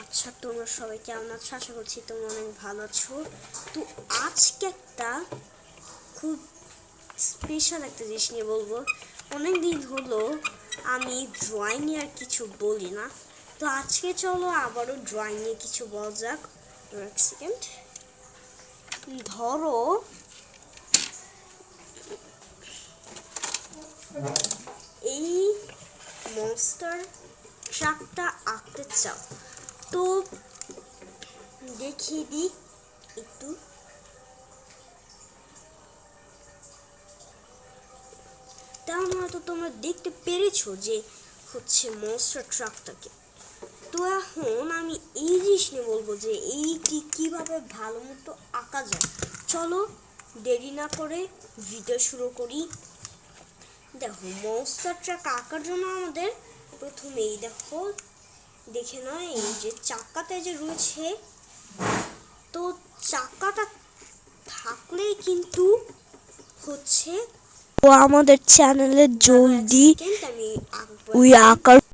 আচ্ছা তোমরা সবাই কেমন আছো? আশা করছি তোমরা অনেক ভালো আছো। তো আজকে একটা খুব স্পেশাল একটা জিনিস নিয়ে বলব। অনেক দিন হলো আমি ড্রয়িং নিয়ে আর কিছু বলি না। তো আজকে চলো আবারও ড্রয়িং নিয়ে কিছু বলা যাক। এক সেকেন্ড ধরো, এই মনস্টার ট্রাকটা আঁকতে চাও। তো দেখিয়ে দিই একটু। তাহলে হয়তো তোমরা দেখতে পেরেছ যে হচ্ছে মনস্টার ট্রাকটাকে তো এখন আমি এই জিনিস নিয়ে বলব যে এইটি কীভাবে ভালো মতো আঁকা যায়। চলো দেরি না করে ভিডিও শুরু করি। দেখো মনস্টার ট্রাক আঁকার জন্য আমাদের প্রথমেই দেখো দেখে নয় এই যে চাকাতে যে রয়েছে তো চাকাটা থাকলেই কিন্তু হচ্ছে। ও আমাদের চ্যানেলে জলদি ওই আঁকার